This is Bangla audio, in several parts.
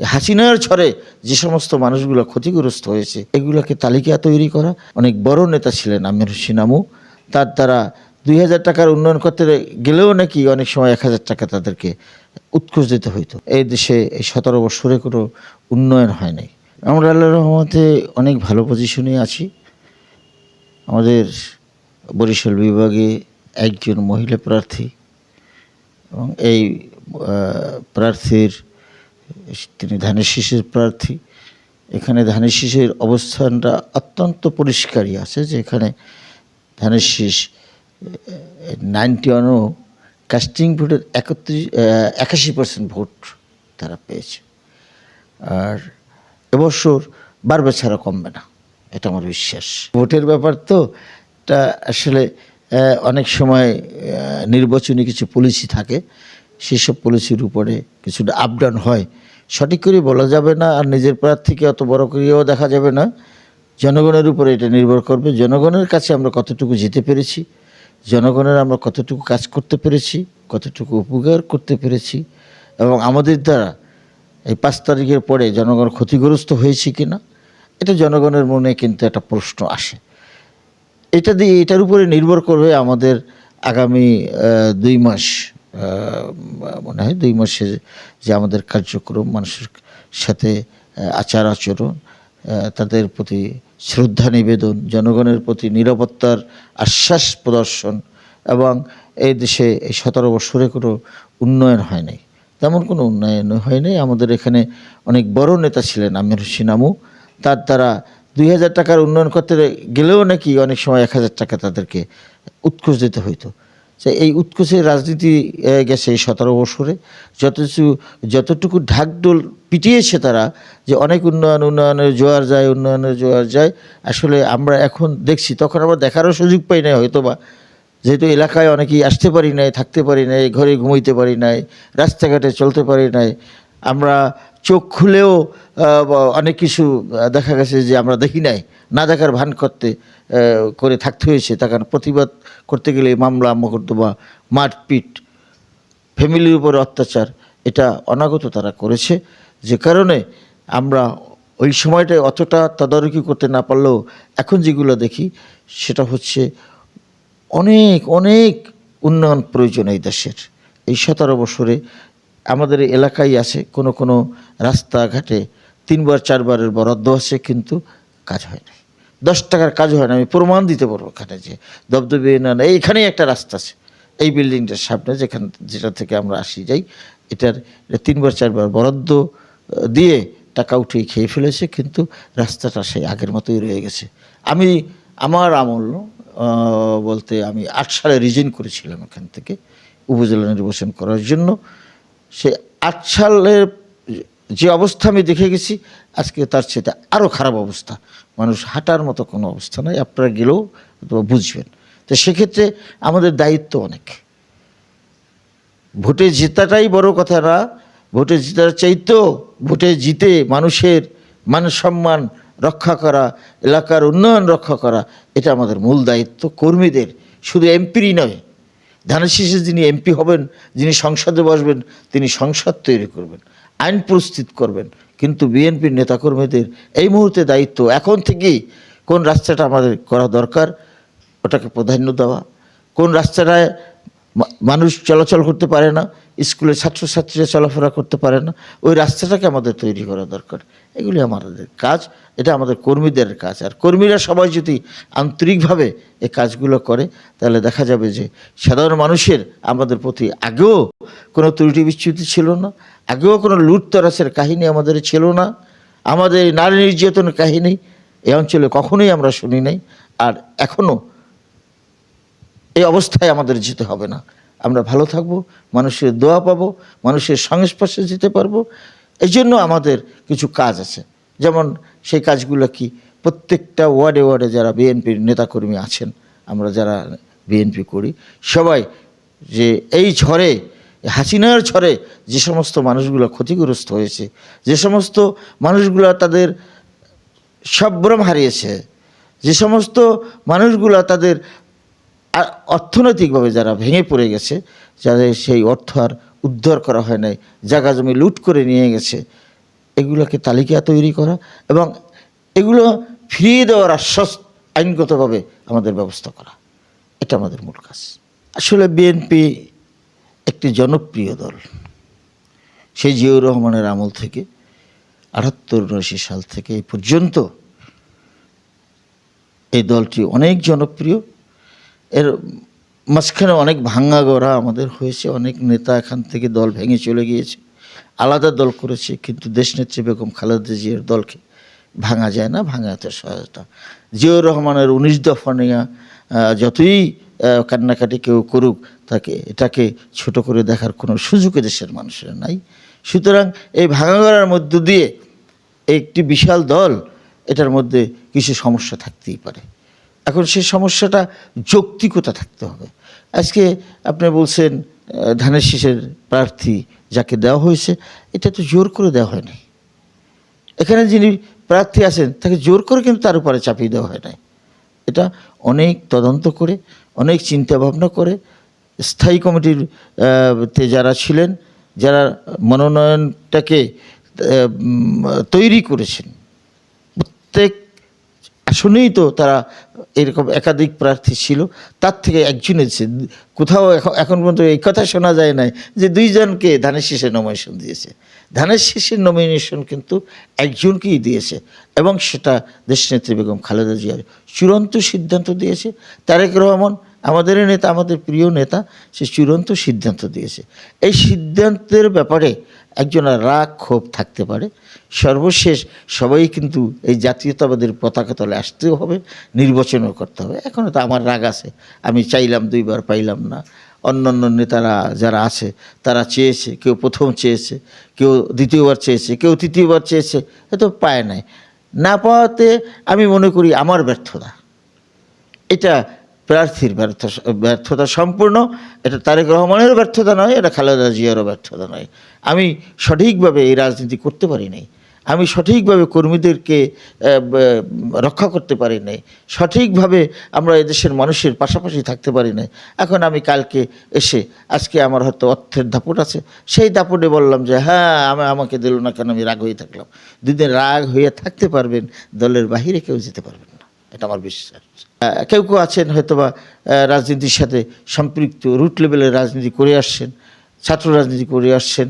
হাসিনার ছড়ে যে সমস্ত মানুষগুলো ক্ষতিগ্রস্ত হয়েছে, এগুলোকে তালিকা তৈরি করা। অনেক বড় নেতা ছিলেন আমির হোসেন আমু। তার দ্বারা দুই হাজার টাকার উন্নয়ন করতে গেলেও নাকি অনেক সময় এক হাজার টাকা তাদেরকে উৎকোচ দিতে হইতো। এই দেশে এই সতেরো বছরে কোনো উন্নয়ন হয় নাই। আমরা আল্লাহ রহমতে অনেক ভালো পজিশনে আছি। আমাদের বরিশাল বিভাগে একজন মহিলা প্রার্থী এবং এই প্রার্থীর তিনি ধানের শীষের প্রার্থী। এখানে ধানের শীষের অবস্থানটা অত্যন্ত পরিষ্কারই আছে যে এখানে ধানের শীষ নাইনটি ওয়ানও কাস্টিং ভোটের একত্রিশ একাশি পার্সেন্ট ভোট তারা পেয়েছে। আর এবছর বারবার ছাড়া কমবে না, এটা আমার বিশ্বাস। ভোটের ব্যাপার তো এটা আসলে অনেক সময় নির্বাচনী কিছু পলিসি থাকে, সেসব পলিসির উপরে কিছুটা আপ ডাউন হয়। সঠিক করে বলা যাবে না, আর নিজের প্রার্থীকে অত বড় করেও দেখা যাবে না। জনগণের উপরে এটা নির্ভর করবে। জনগণের কাছে আমরা কতটুকু যেতে পেরেছি, জনগণের আমরা কতটুকু কাজ করতে পেরেছি, কতটুকু উপকার করতে পেরেছি, এবং আমাদের দ্বারা এই পাঁচ তারিখের পরে জনগণ ক্ষতিগ্রস্ত হয়েছে কি না এটা জনগণের মনে কিন্তু একটা প্রশ্ন আসে। এটা দিয়ে এটার উপরে নির্ভর করবে আমাদের আগামী দুই মাস। মনে হয় দুই মাসে যে আমাদের কার্যক্রম, মানুষের সাথে আচার আচরণ তাদের প্রতি শ্রদ্ধা নিবেদন, জনগণের প্রতি নিরাপত্তার আশ্বাস প্রদর্শন এবং এই দেশে এই সতেরো বছরে কোনো উন্নয়ন হয় নাই। তেমন কোনো উন্নয়ন হয় নাই। আমাদের এখানে অনেক বড় নেতা ছিলেন আমির হোসেন আমু। তার দ্বারা দুই হাজার টাকার উন্নয়ন করতে গেলেও নাকি অনেক সময় এক হাজার টাকা তাদেরকে উৎকোচ দিতে হইতো। যে এই উৎকোচের রাজনীতি গেছে এই সতেরো বছরে। যতটুকু যতটুকু ঢাকডোল পিটিয়েছে তারা, যে অনেক উন্নয়ন উন্নয়নের জোয়ার যায় উন্নয়নের জোয়ার যায়, আসলে আমরা এখন দেখছি, তখন আমরা দেখারও সুযোগ পাই না হয়তো বা যেহেতু এলাকায় অনেকেই আসতে পারি নাই, থাকতে পারি নাই, ঘরে ঘুমাইতে পারি নাই, রাস্তাঘাটে চলতে পারি নাই, আমরা চোখ খুলেও অনেক কিছু দেখা গেছে যে আমরা দেখি নাই। না দেখার ভান করতে করে থাকতে হয়েছে। তার প্রতিবাদ করতে গেলে মামলা, মোকদ্দমা, মারপিট, ফ্যামিলির উপরে অত্যাচার, এটা অনাগত তারা করেছে। যে কারণে আমরা ওই সময়টায় অতটা তদারকি করতে না পারলেও এখন যেগুলো দেখি, সেটা হচ্ছে অনেক অনেক উন্নয়ন প্রয়োজন এই দেশের। এই সতেরো বছরে আমাদের এলাকায় আছে, কোনো কোনো রাস্তাঘাটে তিনবার, চারবারের বরাদ্দ আছে, কিন্তু কাজ হয় না দশ টাকার কাজ হয় না, আমি প্রমাণ দিতে পারব ওখানে যে দবদবে না না, এইখানেই একটা রাস্তা আছে। এই বিল্ডিংটার সামনে যেখান, যেটা থেকে আমরা আসি, যাই, এটার এটা তিনবার, চারবার বরাদ্দ দিয়ে টাকা উঠিয়ে খেয়ে ফেলেছে, কিন্তু রাস্তাটা সেই আগের মতোই রয়ে গেছে। আমি, আমার আমল বলতে আমি আট সালে রিজেন করেছিলাম এখান থেকে, উপজেলা নির্বাচন করার জন্য। সে আট সালের যে অবস্থা আমি দেখে গেছি, আজকে তার সেটা আরও খারাপ অবস্থা। মানুষ হাঁটার মতো কোনো অবস্থা নয় আপনারা গেলেও বুঝবেন। তো সেক্ষেত্রে আমাদের দায়িত্ব অনেক। ভোটে জেতাটাই বড় কথা না, ভোটে জেতার চাইতেও ভোটে জিতে মানুষের মান সম্মান রক্ষা করা, এলাকার উন্নয়ন রক্ষা করা, এটা আমাদের মূল দায়িত্ব। কর্মীদের, শুধু এমপিরই নয় ধানের শীষে যিনি এমপি হবেন, যিনি সংসদে বসবেন, তিনি সংসদ তৈরি করবেন, আইন প্রস্তুত করবেন। কিন্তু বিএনপির নেতাকর্মীদের এই মুহূর্তে দায়িত্ব এখন থেকেই কোন রাস্তাটা আমাদের করা দরকার, ওটাকে প্রাধান্য দেওয়া। কোন রাস্তাটায় মানুষ চলাচল করতে পারে না স্কুলের ছাত্রছাত্রীরা চলাফেরা করতে পারে না, ওই রাস্তাটাকে আমাদের তৈরি করা দরকার। এগুলি আমাদের কাজ, এটা আমাদের কর্মীদের কাজ। আর কর্মীরা সবাই যদি আন্তরিকভাবে এই কাজগুলো করে, তাহলে দেখা যাবে যে সাধারণ মানুষের আমাদের প্রতি আগেও কোনো ত্রুটি বিচ্যুতি ছিল না, আগেও কোনো লুটতরাসের কাহিনী আমাদের ছিল না। আমাদের নারী নির্যাতনের কাহিনী এই অঞ্চলে কখনোই আমরা শুনি নাই, আর এখনও এই অবস্থায় আমাদের যেতে হবে না। আমরা ভালো থাকব, মানুষের দোয়া পাবো, মানুষের সংস্পর্শে যেতে পারব। এই জন্য আমাদের কিছু কাজ আছে। যেমন সেই কাজগুলো কি? প্রত্যেকটা ওয়ার্ডে ওয়ার্ডে যারা বিএনপির নেতাকর্মী আছেন, আমরা যারা বিএনপি করি, সবাই যে এই ঝড়ে, হাসিনার ঝড়ে যে সমস্ত মানুষগুলো ক্ষতিগ্রস্ত হয়েছে, যে সমস্ত মানুষগুলো তাদের সম্ভ্রম হারিয়েছে, যে সমস্ত মানুষগুলো তাদের অর্থনৈতিকভাবে যারা ভেঙে পড়ে গেছে, যাদের সেই অর্থ আর উদ্ধার করা হয় নাই, জায়গা জমি লুট করে নিয়ে গেছে, এগুলোকে তালিকা তৈরি করা এবং এগুলো ফিরিয়ে দেওয়ার আশ্বাস আইনগতভাবে আমাদের ব্যবস্থা করা। এটা আমাদের মূল কাজ। আসলে বিএনপি একটি জনপ্রিয় দল। সেই জিয়াউর রহমানের আমল থেকে, আটাত্তর উনআশি সাল থেকে এই পর্যন্ত এই দলটি অনেক জনপ্রিয়। এর মাঝখানে অনেক ভাঙ্গা গড়া আমাদের হয়েছে, অনেক নেতা এখান থেকে দল ভেঙে চলে গিয়েছে। আলাদা দল করেছে, কিন্তু দেশনেত্রী বেগম খালেদা জিয়ার দলকে ভাঙা যায় না, ভাঙাতে সহায়তা। জিয়াউর রহমানের উনিশ দফা নেওয়া যতই কান্নাকাটি কেউ করুক, তাকে, এটাকে ছোট করে দেখার কোনো সুযোগ দেশের মানুষের নাই। সুতরাং এই ভাঙা গড়ার মধ্য দিয়ে একটি বিশাল দল, এটার মধ্যে কিছু সমস্যা থাকতেই পারে। এখন সেই সমস্যাটা যৌক্তিকতা থাকতে হবে। আজকে আপনি বলছেন ধানের শীষের প্রার্থী যাকে দেওয়া হয়েছে, এটা তো জোর করে দেওয়া হয়নি এখানে যিনি প্রার্থী আছেন, তাকে জোর করে কিন্তু তার উপরে চাপিয়ে দেওয়া হয় নাই। এটা অনেক তদন্ত করে, অনেক চিন্তা ভাবনা করে স্থায়ী কমিটির তে যারা ছিলেন, যারা মনোনয়নটাকে তৈরি করেছেন, প্রত্যেক আসনেই তো তারা এরকম একাধিক প্রার্থী ছিল, তার থেকে একজন এসেছে। কোথাও এখন পর্যন্ত এই কথা শোনা যায় নাই যে দুইজনকে ধানের শীষে নমিনেশন দিয়েছে। ধানের শীষের নমিনেশন কিন্তু একজনকেই দিয়েছে এবং সেটা দেশনেত্রী বেগম খালেদা জিয়ার চূড়ান্ত সিদ্ধান্ত দিয়েছে। তারেক রহমান আমাদের নেতা, আমাদের প্রিয় নেতা, সে চূড়ান্ত সিদ্ধান্ত দিয়েছে। এই সিদ্ধান্তের ব্যাপারে একজনের রাগ ক্ষোভ থাকতে পারে। সর্বশেষ সবাই কিন্তু এই জাতীয়তাবাদের পতাকা তলে আসতেও হবে, নির্বাচনও করতে হবে। এখনও তো আমার রাগ আছে। আমি চাইলাম দুইবার, পাইলাম না। অন্যান্য নেতারা যারা আছে, তারা চেয়েছে, কেউ প্রথম চেয়েছে, কেউ দ্বিতীয়বার চেয়েছে, কেউ তৃতীয়বার চেয়েছে, এত পায় নাই। না পাওয়াতে আমি মনে করি আমার ব্যর্থতা। এটা প্রার্থীর ব্যর্থ ব্যর্থতা সম্পূর্ণ। এটা তারেক রহমানেরও ব্যর্থতা নয়, এটা খালেদা জিয়ারও ব্যর্থতা নয়। আমি সঠিকভাবে এই রাজনীতি করতে পারি নাই। আমি সঠিকভাবে কর্মীদেরকে রক্ষা করতে পারি নাই। সঠিকভাবে আমরা এদেশের মানুষের পাশাপাশি থাকতে পারি নাই। এখন আমি কালকে এসে, আজকে আমার হয়তো অর্থের দাপট আছে, সেই দাপটে বললাম যে হ্যাঁ আমি, আমাকে দিল না কেন? আমি রাগ হয়ে থাকলাম। দুদিন রাগ হয়ে থাকতে পারবেন, দলের বাহিরে কেউ যেতে পারবেন এটা আমার বিশ্বাস। কেউ কেউ আছেন হয়তোবা রাজনীতির সাথে সম্পৃক্ত রুট লেভেলের রাজনীতি করে আসছেন, ছাত্র রাজনীতি করে আসছেন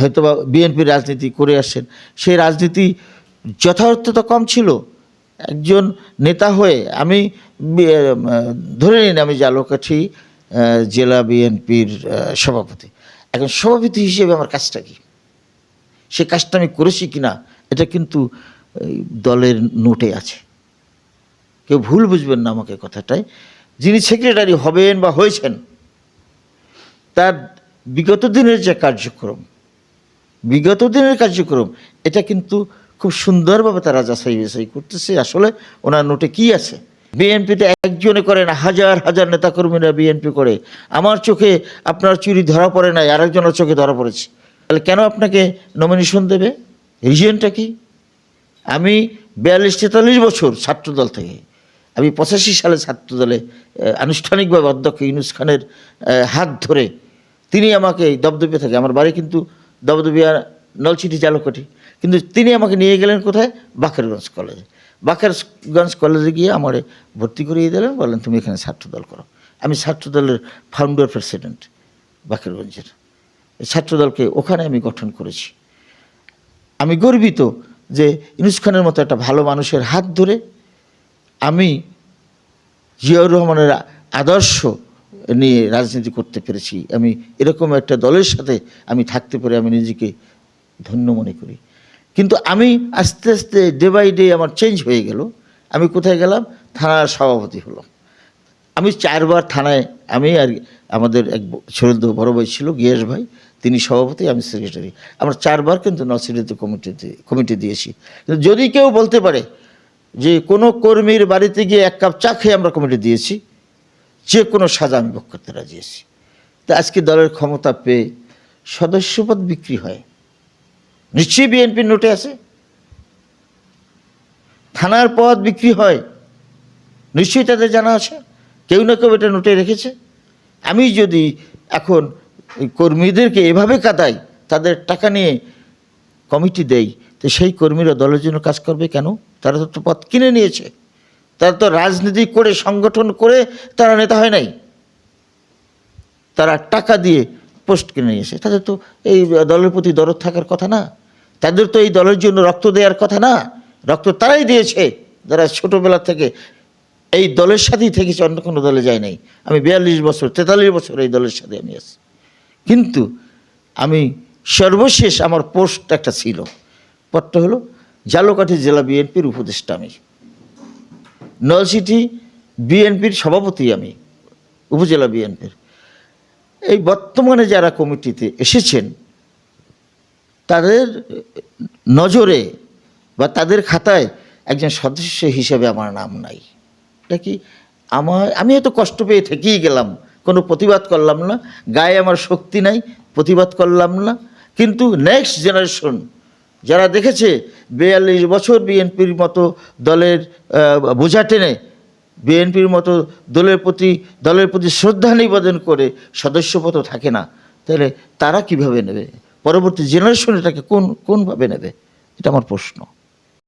হয়তোবা বিএনপির রাজনীতি করে আসছেন। সেই রাজনীতি যথার্থতা কম ছিল। একজন নেতা হয়ে আমি ধরে নিন আমি জালকাঠি জেলা বিএনপির সভাপতি। এখন সভাপতি হিসেবে আমার কাজটা কী? সে কাজটা আমি করেছি কিনা, এটা কিন্তু দলের নোটে আছে। কেউ ভুল বুঝবেন না আমাকে কথাটাই যিনি সেক্রেটারি হবেন বা হয়েছেন, তার বিগত দিনের যে কার্যক্রম, বিগত দিনের কার্যক্রম, এটা কিন্তু খুব সুন্দরভাবে তারা যাচাই বাছাই করতেছে। আসলে ওনার নোটে কি আছে? বিএনপিতে একজনে করে না, হাজার হাজার নেতাকর্মীরা বিএনপি করে। আমার চোখে আপনার চুরি ধরা পড়ে নাই, আরেকজনের চোখে ধরা পড়েছে। তাহলে কেন আপনাকে নমিনেশন দেবে? রিজনটা কি? আমি বিয়াল্লিশ তেতাল্লিশ বছর ছাত্রদল থেকে। আমি পঁচাশি সালে ছাত্রদলে আনুষ্ঠানিকভাবে অধ্যক্ষ ইউনুস খানের হাত ধরে তিনি আমাকে দবদবিয়া থেকে। আমার বাড়ি কিন্তু দবদবিয়া নলছিটি জালকাঠি কিন্তু তিনি আমাকে নিয়ে গেলেন কোথায়? বাকেরগঞ্জ কলেজে। বাকেরগঞ্জ কলেজে গিয়ে আমার ভর্তি করিয়ে দিলেন। বললেন, তুমি এখানে ছাত্রদল করো। আমি ছাত্রদলের ফাউন্ডার প্রেসিডেন্ট বাকেরগঞ্জের। ছাত্রদলকে ওখানে আমি গঠন করেছি। আমি গর্বিত যে ইউনুস খানের মতো একটা ভালো মানুষের হাত ধরে আমি জিয়াউর রহমানের আদর্শ নিয়ে রাজনীতি করতে পেরেছি। আমি এরকম একটা দলের সাথে আমি থাকতে পেরে আমি নিজেকে ধন্য মনে করি। কিন্তু আমি আস্তে আস্তে ডে বাই ডে আমার চেঞ্জ হয়ে গেল। আমি কোথায় গেলাম? থানার সভাপতি হলাম। আমি চারবার থানায়, আমি আর আমাদের এক ছোট বড় ভাই ছিল গিয়াস ভাই তিনি সভাপতি, আমি সেক্রেটারি আমরা চারবার কিন্তু নসিরিতে কমিটিতে কমিটি দিয়েছি। কিন্তু যদি কেউ বলতে পারে যে কোনো কর্মীর বাড়িতে গিয়ে এক কাপ চা খেয়ে আমরা কমিটি দিয়েছি, যে কোনো সাজা আমি ভোগ করতে রাজি আছি। তা আজকে দলের ক্ষমতা পেয়ে সদস্যপদ বিক্রি হয়। নিশ্চয়ই বিএনপির নোটে আছে। থানার পদ বিক্রি হয়। নিশ্চয়ই তাদের জানা আছে। কেউ না কেউ এটা নোটে রেখেছে। আমি যদি এখন এই কর্মীদেরকে এভাবে কাদাই তাদের টাকা নিয়ে কমিটি দেই তো সেই কর্মীরা দলের জন্য কাজ করবে কেন? তারা তো পথ কিনে নিয়েছে। তারা তো রাজনীতি করে, সংগঠন করে তারা নেতা হয় নাই। তারা টাকা দিয়ে পোস্ট কিনে নিয়েছে। তাদের তো এই দলের প্রতি দরদ থাকার কথা না। তাদের তো এই দলের জন্য রক্ত দেওয়ার কথা না। রক্ত তারাই দিয়েছে। যারা ছোটোবেলা থেকে এই দলের সাথেই থেকেছে, অন্য কোনো দলে যায় নাই। আমি বিয়াল্লিশ বছর, তেতাল্লিশ বছর এই দলের সাথে আমি আছি। কিন্তু আমি সর্বশেষ আমার পোস্ট একটা ছিল। পদটা হলো, জালকাঠি জেলা বিএনপির উপদেষ্টা আমি। নলসিটি বিএনপির সভাপতি আমি, উপজেলা বিএনপির। এই বর্তমানে যারা কমিটিতে এসেছেন, তাদের নজরে বা তাদের খাতায় একজন সদস্য হিসেবে আমার নাম নাই। এটা কি আমার আমি হয়তো কষ্ট পেয়ে থেকেই গেলাম। কোনো প্রতিবাদ করলাম না, গায়ে আমার শক্তি নাই, প্রতিবাদ করলাম না। কিন্তু নেক্সট জেনারেশন যারা দেখেছে, বিয়াল্লিশ বছর বিএনপির মতো দলের বোঝা টেনে, বিএনপির মতো দলের প্রতি দলের প্রতি শ্রদ্ধা নিবেদন করে সদস্যপদ থাকে না, তাহলে তারা কীভাবে নেবে? পরবর্তী জেনারেশন এটাকে কোন, কোনভাবে নেবে? এটা আমার প্রশ্ন।